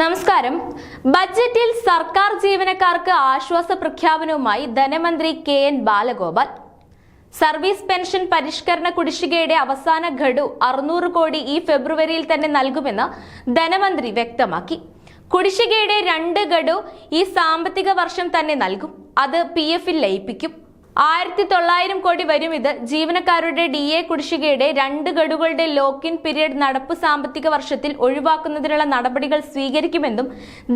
നമസ്കാരം. ബജറ്റിൽ സർക്കാർ ജീവനക്കാർക്ക് ആശ്വാസ പ്രഖ്യാപനവുമായി ധനമന്ത്രി K N Balagopal. Service pension പരിഷ്കരണ കുടിശ്ശികയുടെ അവസാന ഗഡു അറുന്നൂറ് കോടി ഈ ഫെബ്രുവരിയിൽ തന്നെ നൽകുമെന്ന് ധനമന്ത്രി വ്യക്തമാക്കി. കുടിശ്ശികയുടെ രണ്ട് ഗഡു ഈ സാമ്പത്തിക വർഷം തന്നെ നൽകും. അത് പി എഫിൽ ലയിപ്പിക്കും. ആയിരത്തി തൊള്ളായിരം കോടി വരും ഇത്. ജീവനക്കാരുടെ ഡി എ കുടിശ്ശികയുടെ രണ്ട് ഗഡുകളുടെ ലോക്കിൻ പീരീഡ് നടപ്പ് സാമ്പത്തിക വർഷത്തിൽ ഒഴിവാക്കുന്നതിനുള്ള നടപടികൾ സ്വീകരിക്കുമെന്നും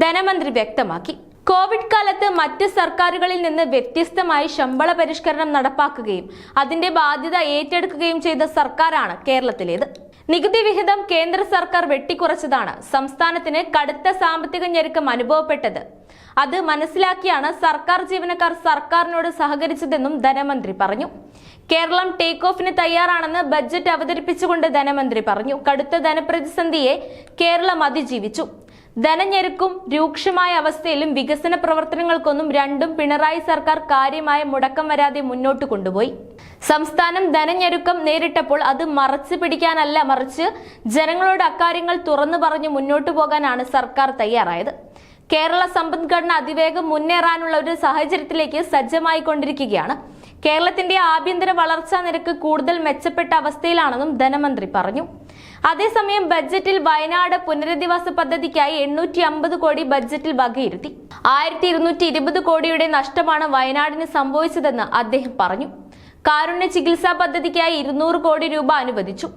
ധനമന്ത്രി വ്യക്തമാക്കി. കോവിഡ് കാലത്ത് മറ്റ് സർക്കാരുകളിൽ നിന്ന് വ്യത്യസ്തമായി ശമ്പള പരിഷ്കരണം നടപ്പാക്കുകയും അതിന്റെ ബാധ്യത ഏറ്റെടുക്കുകയും ചെയ്ത സർക്കാരാണ് കേരളത്തിലേത്. നികുതി വിഹിതം കേന്ദ്ര സർക്കാർ വെട്ടിക്കുറച്ചതാണ്. സംസ്ഥാനത്തിന് കടുത്ത സാമ്പത്തിക ഞെരുക്കം അനുഭവപ്പെട്ടത്. അത് മനസ്സിലാക്കിയാണ് സർക്കാർ ജീവനക്കാർ സർക്കാരിനോട് സഹകരിച്ചതെന്നും ധനമന്ത്രി പറഞ്ഞു. കേരളം ടേക്ക് ഓഫിന് തയ്യാറാണെന്ന് ബജറ്റ് അവതരിപ്പിച്ചുകൊണ്ട് ധനമന്ത്രി പറഞ്ഞു. കടുത്ത ധനപ്രതിസന്ധിയെ കേരളം അതിജീവിച്ചു. ധനഞ്ഞെരുക്കും രൂക്ഷമായ അവസ്ഥയിലും വികസന പ്രവർത്തനങ്ങൾക്കൊന്നും രണ്ടും പിണറായി സർക്കാർ കാര്യമായ മുടക്കം വരാതെ മുന്നോട്ട് കൊണ്ടുപോയി. സംസ്ഥാനം ധനഞ്ഞെരുക്കം നേരിട്ടപ്പോൾ അത് മറച്ചു പിടിക്കാനല്ല മറിച്ച് ജനങ്ങളോട് അക്കാര്യങ്ങൾ തുറന്നു പറഞ്ഞ് മുന്നോട്ടു പോകാനാണ് സർക്കാർ തയ്യാറായത്. കേരള സമ്പദ്ഘടന അതിവേഗം മുന്നേറാനുള്ള ഒരു സാഹചര്യത്തിലേക്ക് സജ്ജമായി കൊണ്ടിരിക്കുകയാണ്. കേരളത്തിന്റെ ആഭ്യന്തര വളർച്ചാ നിരക്ക് കൂടുതൽ മെച്ചപ്പെട്ട അവസ്ഥയിലാണെന്നും ധനമന്ത്രി പറഞ്ഞു. അതേസമയം ബജറ്റിൽ വയനാട് പുനരധിവാസ പദ്ധതിക്കായി എണ്ണൂറ്റി അമ്പത് കോടി ബജറ്റിൽ വകയിരുത്തി. ആയിരത്തി ഇരുന്നൂറ്റി ഇരുപത് കോടിയുടെ നഷ്ടമാണ് വയനാടിന് സംഭവിച്ചതെന്ന് അദ്ദേഹം പറഞ്ഞു. കാരുണ്യ ചികിത്സാ പദ്ധതിക്കായി ഇരുന്നൂറ് കോടി രൂപ അനുവദിച്ചു.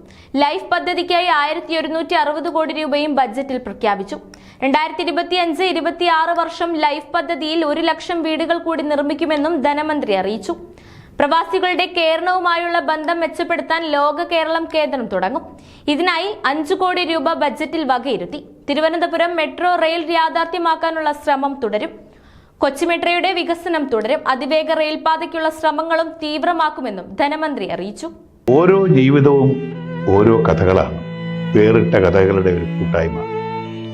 ലൈഫ് പദ്ധതിക്കായി ആയിരത്തി ഒരുന്നൂറ്റി അറുപത് കോടി രൂപയും ബജറ്റിൽ പ്രഖ്യാപിച്ചു. രണ്ടായിരത്തി ഇരുപത്തി അഞ്ച് ഇരുപത്തി ആറ് വർഷം ലൈഫ് പദ്ധതിയിൽ ഒരു ലക്ഷം വീടുകൾ കൂടി നിർമ്മിക്കുമെന്നും ധനമന്ത്രി അറിയിച്ചു. പ്രവാസികളുടെ കേരളവുമായുള്ള ബന്ധം മെച്ചപ്പെടുത്താൻ ലോക കേരളം കേന്ദ്രം തുടങ്ങും. ഇതിനായി അഞ്ചു കോടി രൂപ ബജറ്റിൽ വകയിരുത്തി. തിരുവനന്തപുരം മെട്രോ റെയിൽ യാഥാർത്ഥ്യമാക്കാനുള്ള ശ്രമം തുടരും. കൊച്ചി മെട്രോയുടെ വികസനം തുടരും. അതിവേഗ റെയിൽപാതയ്ക്കുള്ള ശ്രമങ്ങളും തീവ്രമാക്കുമെന്നും ധനമന്ത്രി അറിയിച്ചു. ഓരോ ജീവിതവും ഓരോ കഥകളാണ്. വേറിട്ട കഥകളുടെ ഒരു കൂട്ടായ്മ.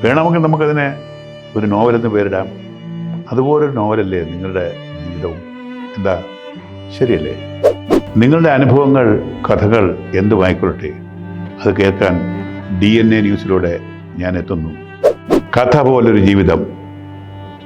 വേണമെങ്കിൽ നമുക്കതിനെ ഒരു നോവലെന്ന് പേരിടാം. അതുപോലൊരു നോവലല്ലേ നിങ്ങളുടെ ജീവിതവും? എന്താ? ശരിയല്ലേ? നിങ്ങളുടെ അനുഭവങ്ങൾ കഥകൾ എന്തുമായിക്കൊള്ളട്ടെ അത് കേൾക്കാൻ ഡി എൻ എ ന്യൂസിലൂടെ ഞാൻ എത്തുന്നു. കഥ പോലൊരു ജീവിതം.